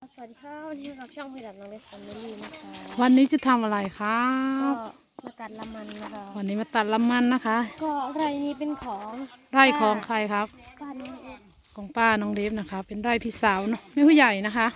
สวัสดีค่ะวันนี้กับช่องพิดับน้องเล็กแฟมิลี่นะคะวันนี้จะทำอะไรครัก็บ มาตัดละมันนะคะวันนี้มาตัดลำมันนะคะ ก็ไรนี้เป็นของไร่ของใครครับ ป้าน้องเอ็มของป้าน้องเดฟนะคะ เป็นไร่พี่สาวเนาะไม่ผู้ใหญ่นะคะ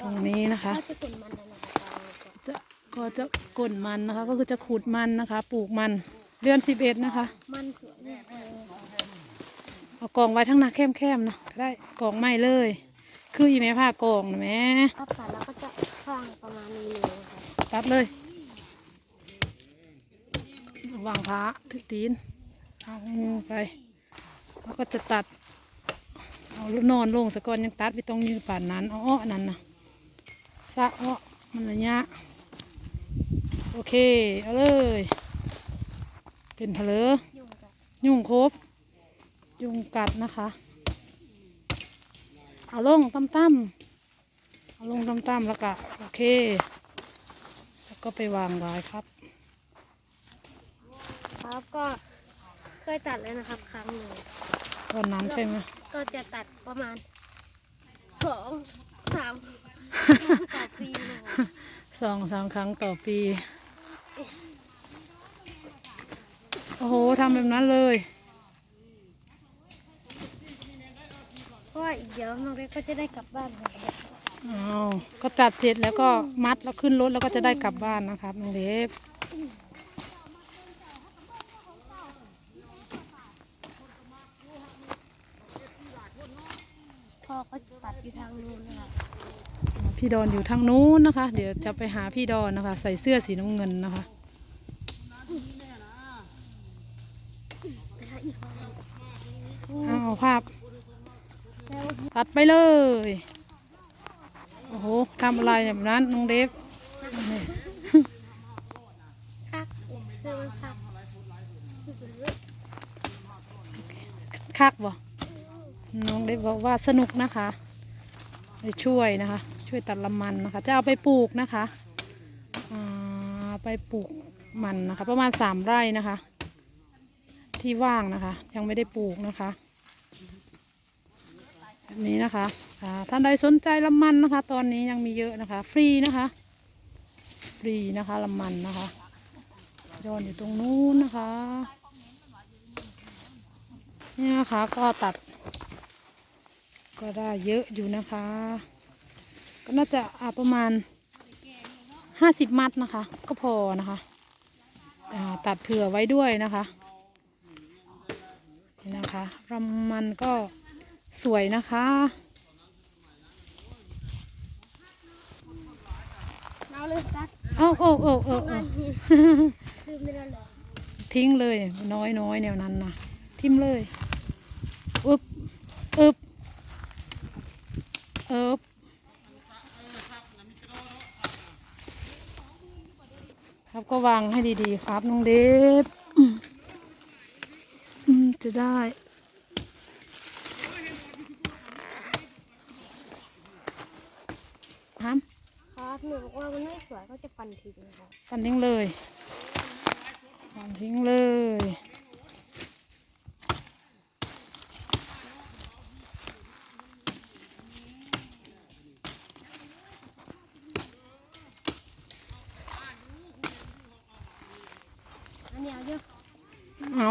ตรงนี้นะคะ ก็จะกลุ่นมันนะนะคะจะก็จะกลนมันนะคะ ก็คือจะขูดมันนะคะ ปลูกมันเดือนสิบเอ็ดนะคะ มันสวยมากเลยเอากองไว้ทั้งหน้าแคมๆนะก็ได้กองไม่เลย คืออีแม่ผ้ากองนะแม่ก็ตัดแล้วก็จะข้างประมาณนี้เลยนะคะตัดเลยวางพระทึกตีนเอามือไปแล้วก็จะตัด เอาลูกนอนลงสะก่อนยังตัดไปตรงยืนป่านนั้นเอาอ้อนั่นนะสะอ้อมันระยะโอเค เอาเลย เป็นเพลอ ยุ่งกับยุ่งครบ ยุงกัดนะคะ เอาลงตั้มตั้มๆเอาลงตั้มตั้มๆแล้วก็โอเค แล้วก็ไปวางไว้ครับ ครับก็เคยตัดแล้วนะครับ ครั้งหนึ่งตอนนั้นใช่ไหมก็จะตัดประมาณสองสามต่อปีนะคะสองสามครั้งต่อปี โอ้โหทำแบบนั้นเลย เพราะว่า อีกเดี๋ยวน้องเล็กก็จะได้กลับบ้านแล้วอ้าวก็ตัดเสร็จแล้วก็มัดแล้วขึ้นรถแล้วก็จะได้กลับบ้านนะครับน้องเดฟพ่อก็ตัดอยู่ทางนู้นนะคะพี่ดอนอยู่ทางนู้นนะคะ เดี๋ยวจะไปหาพี่ดอนนะคะ ใส่เสื้อสีน้ำเงินนะคะ ไปหาอีกคนหนึ่ง อ้าวภาพ แล้ว ตัดไป เลย โอ้โหทำอะไรแบบนั้นน้องเดฟคักคือมันคักซื้อคักบ่น้องเดฟบอกว่าสนุกนะคะไปช่วยนะคะ ช่วยตัดละมันนะคะ จะเอาไปปลูกนะคะไปปลูกมันนะคะ ประมาณสามไร่นะคะ ที่ว่างนะคะ ยังไม่ได้ปลูกนะคะ แบบนี้นะคะท่านใดสนใจละมันนะคะ ตอนนี้ยังมีเยอะนะคะ ฟรีนะคะ ฟรีนะคะละมันนะคะย้อนอยู่ตรงนู้นนะคะเนี่ยนะคะก็ตัด ก็ได้เยอะอยู่นะคะ ก็น่าจะอาประมาณห้าสิบมัดนะคะ ก็พอนะคะตัดเผื่อไว้ด้วยนะคะนี่นะคะรำมันก็ สวยนะคะเอาเลยตัดเอาโอ้โอ้โอ้ประโอ้มาณนี้ลืมไปแล้วเหรอทิ้งเลยน้อยน้อยแนวนั้นนะทิมเลยอึบอึบเอิบครับก็วางให้ดีๆครับน้องเดฟอืมอืมจะได้ห้าม ครับ หนูบอกว่ามันไม่สวยก็จะปั่นทิ้งนะครับฟันทิ้งเลยฟันทิ้งเลยอันนี้เอาเยอะเอา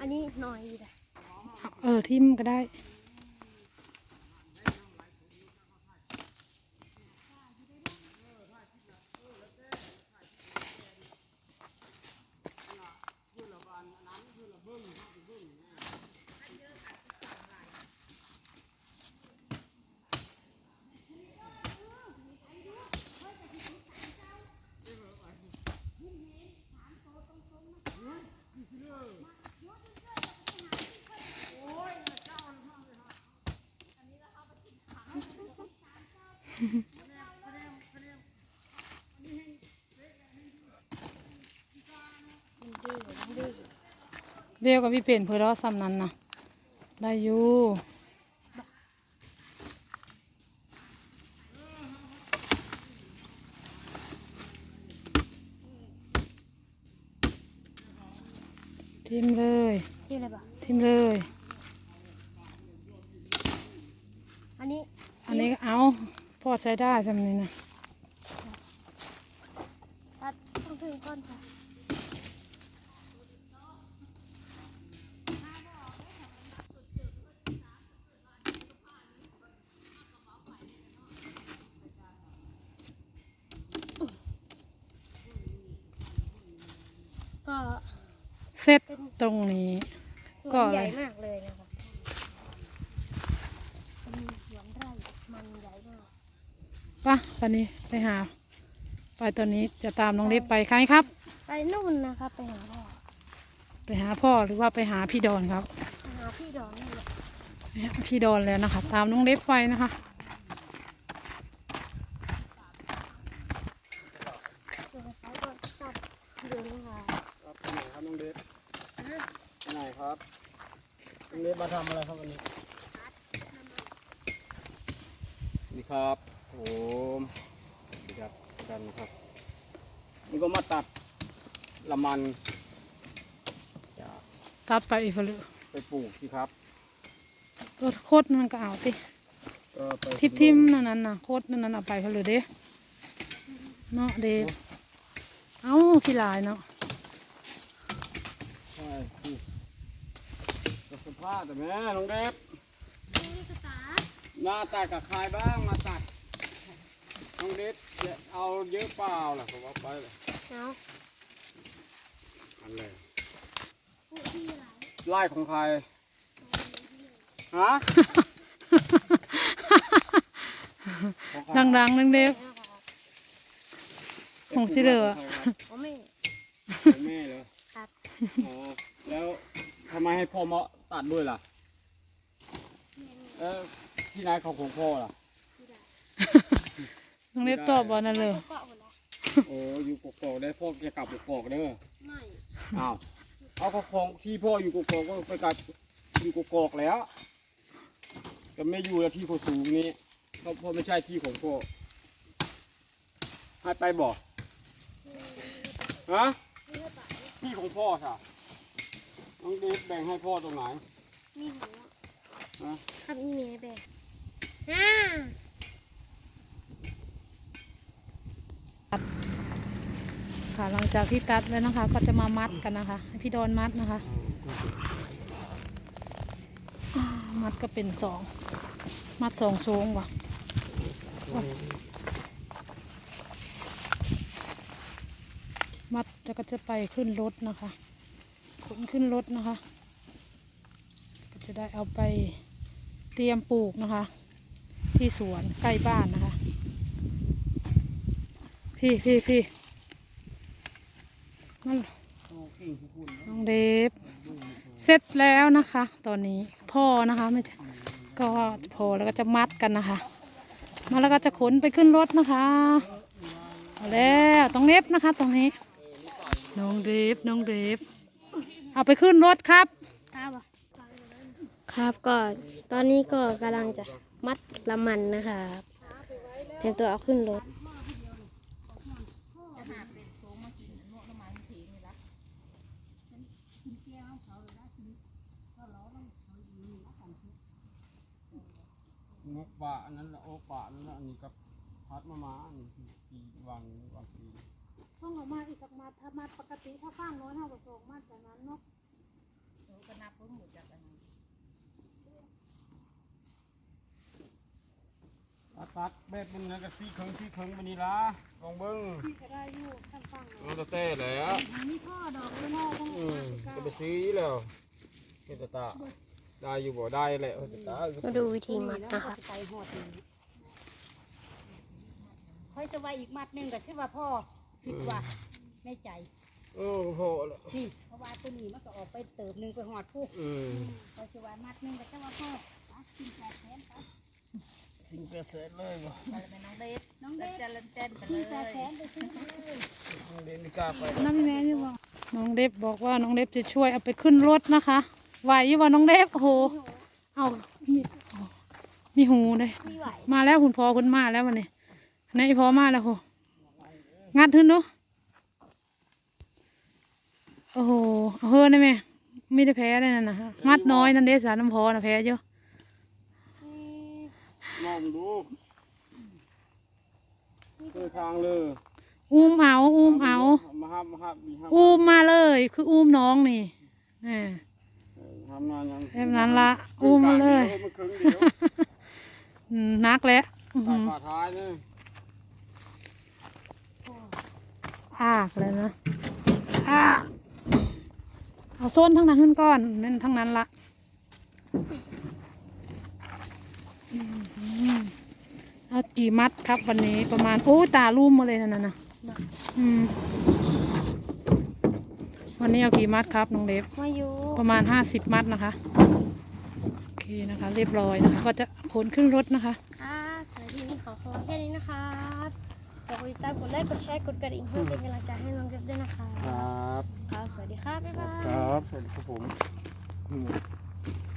อันนี้หน่อยดีแต่เออทิมก็ได้ เบลกับพี่เป็นเพื่อรอซ้ำนั้นนะได้อยู่ทิมเลยที่อะไรบ้างทิมเลย อันนี้ อันนี้เอา พอใช้ได้สำนี้นะตัดต้องถึงก้อนค่ะก็เซ็ตตรงนี้สวก็นอะไรใหญ่มากเลยนะครับเป็นสวนไร่มันใหญ่มาก ปะตอนนี้ไปหา ไปตอนนี้จะตามน้องเล็บไปใครครับ ไปนู่นนะครับไปหาพ่อไปหาพ่อหรือว่าไปหาพี่ดอนครับไปหาพี่ดอนนี่แหละไปหาพี่ดอนแล้วนะคะ ตามน้องเล็บไปนะคะเดี๋ยวเขาก็ตัดเดือนค่ะครับไปไหนครับน้องเดฟไปไหนครับน้องเดฟมาทำอะไรครับวันนี้ นี่ครับ ผมสวัสดีครับกันครับ นี่ก็มาตัดละมันจะตัดไปอีกเลยไปปลูกสิครับตัวโคตรมันก็เอาติก็ไปทิปทิมนั่นนั่นน่ะโคตรนั่นนั่นเอาไปเพนเลยเด้เนาะเด้เอ้าขี้ลายเนาะใช่ที่จะสัมภาษณ์แต่แม่น้องเดฟหน้าตัดกับใครบ้างมาตัด น้องเดฟจะเอาเยอะเปล่าล่ะผมว่าไปเลยเอาอันเลยผู้ที่ไหลไล่ของใครฮะดังๆนึงเด้นะครับของสิเหลือเอาไม่ของแม่เหรอครับอ๋อแล้วทำไมให้พ่อมาตัดด้วยล่ะเออที่ไหนของของพ่อล่ะ น้องเล็บตอบบ่นั่นเลยเกาะหมดแล้วโอ้อยู่กกอกได้พ่อจะกลับกกอกเด้อไม่อ้าวเอาของของที่พ่ออยู่กกอกก็ไปกลับอยู่กกอกแล้วแต่ไม่อยู่แล้วที่โคสูงนี้เพราะเพราะไม่ใช่ที่ของพ่อให้ไปบอกฮะที่ของพ่อค่ะน้องเดฟแบ่งให้พ่อตรงไหนมีหัวฮะครับอีเมลแบกอ่า ค่ะหลังจากที่ตัดแล้วนะคะ ก็จะมามัดกันนะคะให้พี่ดอนมัดนะคะ มัดก็เป็นสองมัดสองโชงว่ะมัดแล้วก็จะไปขึ้นรถนะคะขนขึ้นรถนะคะ ก็จะได้เอาไปเตรียมปลูกนะคะ ที่สวนใกล้บ้านนะคะ พี่พี่พี่นั่นน้องเดฟเสร็จแล้วนะคะ ตอนนี้พ่อนะคะไม่ใช่ก็พอแล้วก็จะมัดกันนะคะ มาแล้วก็จะขนไปขึ้นรถนะคะเอาแล้วต้องเน็บนะคะ ตรงนี้ น้องเดฟน้องเดฟเอาไปขึ้นรถครับครับครับก็ตอนนี้ก็กำลังจะมัดละมันนะคะเตรียมตัวเอาขึ้นรถ งกป่าอันนั้นละโอป่าอันนั้นละอันนี้ก็พัดมามาอันนี้ปีวางวางปีต้องออกมาอีกสักมัดถ้ามัดปกติถ้าข้างน้อยเท่ากับสองมัดจากนั้นเนาะตัดตัดแบบมันนะก็ซี่เคิงซี่เคิงมันนี่ละลองเบิ้งพี่ก็ได้อยู่ข้างฟังเลยมันจะเต้แล้วมีพ่อดอกเลยเนาต้องออือกมมาจะไปซื้แล้วเฮตตา เบิ ได้อยู่บ่ได้แหละเฮตตามาดูวิธีมัดนะครับไปหอดหนึ่งค่อยจะไว้อีกมัดหนึ่งก็ชื่อว่าพ่อคิดว่าในใจ โอ้โหละนี่เพราะว่าตัวนี้มันก็ออกไปเติบหนึ่งไปหอดผู้อืมค่อยจะว่ามัดหนึ่งก็ชื่อว่าพ่อตัดกินแปดแสนตัดสิ่งเกษตรเลยบ่ไปเลยน้องเดชน้องเดชจะเล่นเต้นไปเลยแปดแสนไปซื้อมาเลยน้องเดนไม่กล้าไปน้ำแม่อยู่บ่น้องเดฟบอกว่าน้องเดฟจะช่วยเอาไปขึ้นรถนะคะ ไหวอยู่บ่น้องเดฟโอ้โหเอามีมีหูเลยไม่ไหวมาแล้วคุณพ่อคุณมาแล้ววันนี้ไหนายพ่อมาแล้วโหงัดขึ้นเนาะโอ้โหเอาเฮือนได้ไหมไม่ได้แพ้เลยนั่นนะมัดน้อยนั่นเด้สารน้ำพอนะแพ้เยอะองดูเออทางเลยอุ้มเอาอุ้มเอามาฮับมาฮับมีฮับอุ้มมาเลย คืออุ้มน้องนี่แหม เออทำงานยังแบบนั้นละอุ้มมาเลยมันครึ่งเดียวอืมนักแล้วอื้อตัหืดอขาท้ายนี่อากเลยนะอ้าเอาโซนทั้งนั้นขึ้นก้อนนั่นทั้งนั้นละอื้อหือเอากี่มัดครับวันนี้ประมาณโอ้ตาลุ่มมาเลยนั่นน่ะนะอืม วันนี้เอากี่มัดครับน้องเล็บมาอยู่ประมาณ 50 มัดนะคะ โอเคนะคะ เรียบร้อยนะคะ ก็จะขนขึ้นรถนะคะอ่าสวัสดีนี่ขอขอแค่นี้นะครับฝากกดติดตามกดไลค์กดแชร์กดกระดิ่งเพื่อเป็นกำลังใจให้น้องเก็บด้วยนะคะครับครับสวัสดีครับบ๊ายบายครับสวัสดีครับผม